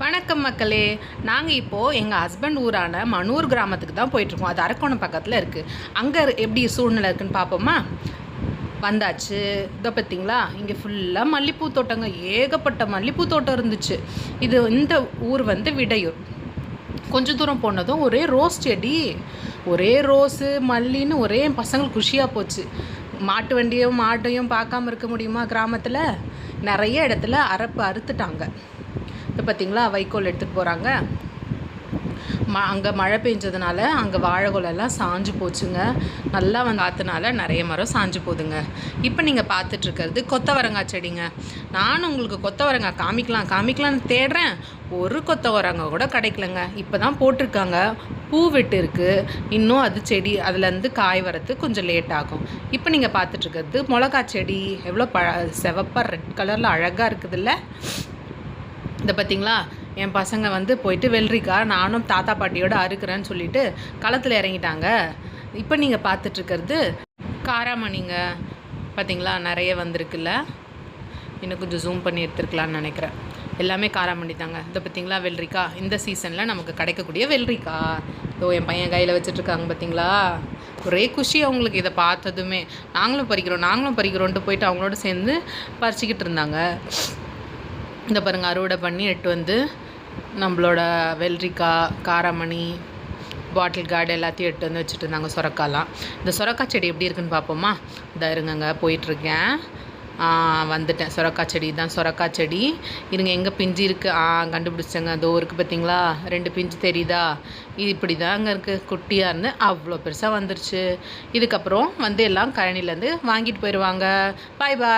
வணக்கம் மக்களே. நாங்கள் இப்போது எங்கள் ஹஸ்பண்ட் ஊரான மனூர் கிராமத்துக்கு தான் போயிட்டுருக்கோம். அது அரக்கோணம் பக்கத்தில் இருக்குது அங்கே எப்படி சூழ்நிலை இருக்குன்னு பார்ப்போமா வந்தாச்சு. இதை பார்த்தீங்களா இங்கே ஃபுல்லாக மல்லிப்பூ தோட்டங்க. ஏகப்பட்ட மல்லிப்பூ தோட்டம் இருந்துச்சு. இது இந்த ஊர் வந்து விடையூர். கொஞ்சம் தூரம் போனதும் ஒரே ரோஸ் செடி. ஒரே ரோஸு மல்லின்னு ஒரே பசங்களுக்கு குஷியாக போச்சு. மாட்டு வண்டியும் மாட்டையும் பார்க்காம இருக்க முடியுமா கிராமத்தில்? நிறைய இடத்துல அரப்பு அறுத்துட்டாங்க. இப்போ பார்த்தீங்களா வைக்கோல் எடுத்துகிட்டு போகிறாங்க ம அங்கே மழை பெஞ்சதுனால அங்கே வாழைக்கோலெல்லாம் சாஞ்சு போச்சுங்க. நல்லா வந்து ஆற்றுனால நிறைய மரம் சாஞ்சு போகுதுங்க இப்போ நீங்கள் பார்த்துட்ருக்கிறது கொத்தவரங்காய் செடிங்க. நானும் உங்களுக்கு கொத்தவரங்காய் காமிக்கலாம். காமிக்கலாம்னு தேடுறேன். ஒரு கொத்தவரங்காய் கூட கிடைக்கலங்க. இப்போ தான் போட்டிருக்காங்க. பூ விட்டு இருக்குது இன்னும் அது செடி அதுலேருந்து காய் வரது கொஞ்சம் லேட் ஆகும். இப்போ நீங்கள் பார்த்துட்ருக்கிறது மிளகா செடி. எவ்வளோ பழ செவப்பாக ரெட் கலரில் அழகாக இருக்குதுல்ல? இதை பார்த்தீங்களா என் பசங்க வந்து போயிட்டு வெள்ளரிக்கா நானும் தாத்தா பாட்டியோட அறுக்கிறேன்னு சொல்லிட்டு களத்தில் இறங்கிட்டாங்க. இப்போ நீங்கள் பார்த்துட்ருக்கிறது காராமணிங்க. பார்த்தீங்களா நிறைய வந்திருக்குல்ல. இன்னும் கொஞ்சம் ஜூம் பண்ணி எடுத்துருக்கலான்னு நினைக்கிறேன். எல்லாமே காராமணி தாங்க. இதை பார்த்தீங்களா வெள்ளரிக்கா. இந்த சீசனில் நமக்கு கிடைக்கக்கூடிய வெள்ளரிக்கா. இதோ என் பையன் கையில் வச்சுட்ருக்காங்க பார்த்தீங்களா ஒரே குஷி அவங்களுக்கு இதை பார்த்ததுமே. நாங்களும் பறிக்கிறோம் நாங்களும் பறிக்கிறோன்ட்டு போயிட்டு அவங்களோட சேர்ந்து பறிச்சிக்கிட்டு இருந்தாங்க. இந்த பாருங்கள் அறுவடை பண்ணி எட்டு வந்து நம்மளோட வெள்ளரிக்காய் காராமணி பாட்டில் கார்டு எல்லாத்தையும் எட்டு வந்து வச்சுட்டு இருந்தாங்க சுரக்காலாம். இந்த சுரக்காய் செடி எப்படி இருக்குன்னு பார்ப்போமா? இதாக இருங்கங்க போயிட்டுருக்கேன். வந்துட்டேன். சுரக்காய் செடி தான் சுரக்காய் செடி. இருங்க எங்கே பிஞ்சு இருக்குது ஆ கண்டுபிடிச்சேங்க அதோ இருக்குது பார்த்தீங்களா? ரெண்டு பிஞ்சு தெரியுதா? இது இப்படி தாங்க இருக்குது குட்டியாக இருந்து அவ்வளோ பெருசாக வந்துருச்சு. இதுக்கப்புறம் வந்து எல்லாம் கழனிலேருந்து வாங்கிட்டு போயிடுவாங்க பாய் பாய்